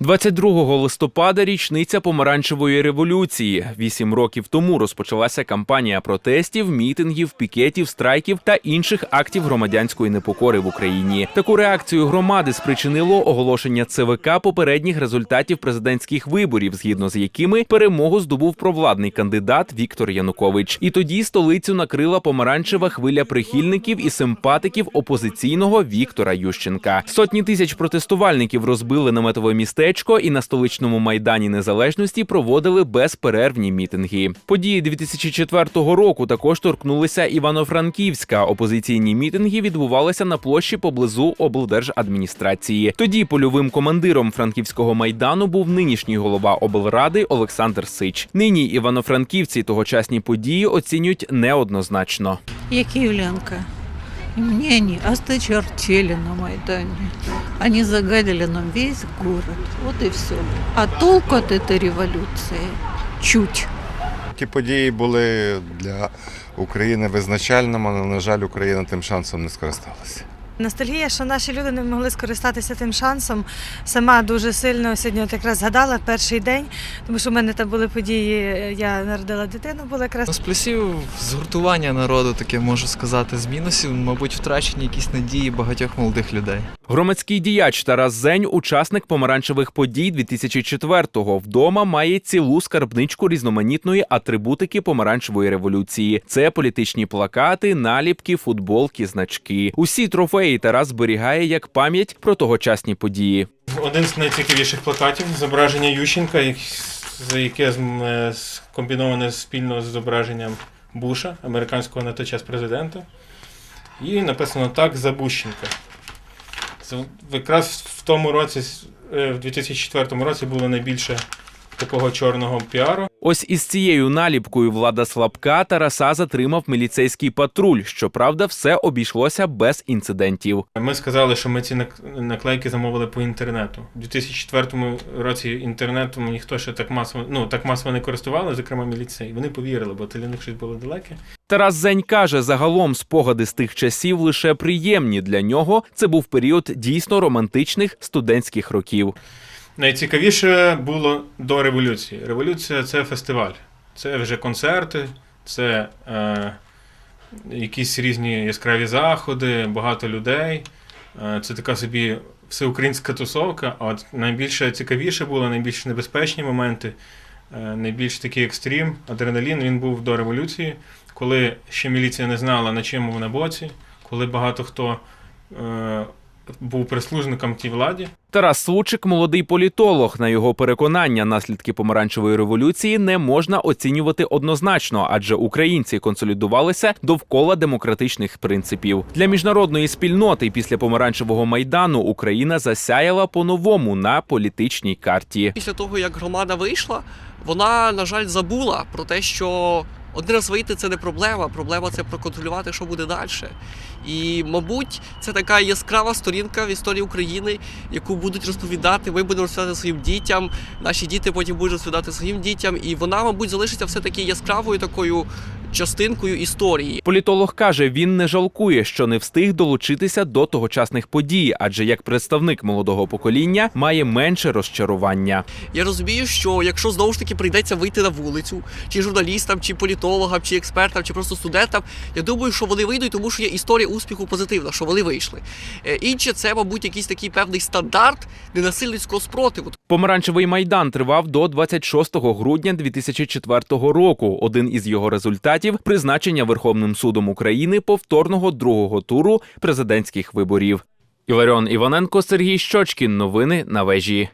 22 листопада річниця помаранчевої революції. Вісім років тому розпочалася кампанія протестів, мітингів, пікетів, страйків та інших актів громадянської непокори в Україні. Таку реакцію громади спричинило оголошення ЦВК попередніх результатів президентських виборів, згідно з якими перемогу здобув провладний кандидат Віктор Янукович. І тоді столицю накрила помаранчева хвиля прихильників і симпатиків опозиційного Віктора Ющенка. Сотні тисяч протестувальників розбили наметове містечко і на столичному майдані незалежності проводили безперервні мітинги. Події 2004 року також торкнулися Івано-Франківська. Опозиційні мітинги відбувалися на площі поблизу облдержадміністрації. Тоді польовим командиром франківського майдану був нинішній голова облради Олександр Сич. Нині івано-франківці тогочасні події оцінюють неоднозначно. Я киевлянка. И мне они осточертели на Майдане. Они загадили нам весь город. Вот и все. А толку от этой революции чуть. Ті події були для України визначальними, але, на жаль, Україна тим шансом не скористалася. Ностальгія, що наші люди не могли скористатися тим шансом. Сама дуже сильно сьогодні от якраз згадала перший день, тому що в мене там були події. Я народила дитину, було якраз З плюсів згуртування народу, таке можу сказати. З мінусів, мабуть, втрачені якісь надії багатьох молодих людей. Громадський діяч Тарас Зень, учасник помаранчевих подій 2004-го, вдома має цілу скарбничку різноманітної атрибутики помаранчевої революції. Це політичні плакати, наліпки, футболки, значки. Усі трофеї Тарас зберігає як пам'ять про тогочасні події. Один з найцікавіших плакатів зображення Ющенка, яке е, скомбіноване спільно з зображенням Буша, американського на той час президента. І написано так за Бущенка. Це Якраз в тому році, е, в 2004 році, було найбільше такого чорного піару. Ось із цією наліпкою влада слабка Тараса затримав міліцейський патруль. Щоправда, все обійшлося без інцидентів. Ми сказали, що ми ці нак- наклейки замовили по інтернету. У 2004 році інтернетом ніхто ще так масово, ну, так масово не користували, зокрема міліцей. Вони повірили, бо для них щось було далеке. Тарас Зень каже, загалом спогади з тих часів лише приємні для нього. Це був період дійсно романтичних студентських років. Найцікавіше було до революції. Революція це фестиваль, це вже концерти, це е, якісь різні яскраві заходи, багато людей. Е, це така собі всеукраїнська тусовка. А от найбільше цікавіше було, найбільш небезпечні моменти, е, найбільш такий екстрім, адреналін. Він був до революції, коли ще міліція не знала, на чому вона боці, коли багато хто е, був прислужником тій владі. Тарас Случик молодий політолог. На його переконання, наслідки помаранчевої революції не можна оцінювати однозначно, адже українці консолідувалися довкола демократичних принципів. Для міжнародної спільноти після помаранчевого майдану Україна засяяла по-новому на політичній карті. Після того, як громада вийшла, вона, на жаль, забула про те, що один раз вийти це не проблема. Проблема це проконтролювати, що буде далі. І, мабуть, це така яскрава сторінка в історії України, яку будуть розповідати. Ми будемо розповідати своїм дітям. Наші діти потім будуть розповідати своїм дітям. І вона, мабуть, залишиться все таки яскравою такою частинкою історії. Політолог каже, він не жалкує, що не встиг долучитися до тогочасних подій, адже як представник молодого покоління має менше розчарування. Я розумію, що якщо знову ж таки прийдеться вийти на вулицю, чи журналістам, чи політологам, чи експертам, чи просто студентам, я думаю, що вони вийдуть, тому що є історія успіху позитивна, що вони вийшли. Е, Інше це, мабуть, якийсь такий певний стандарт ненасильницького спротиву. Помаранчевий майдан тривав до 26 грудня 2004 року. Один із його результатів призначення Верховним судом України повторного другого туру президентських виборів. Іларіон Іваненко, Сергій Щочкін. Новини на вежі.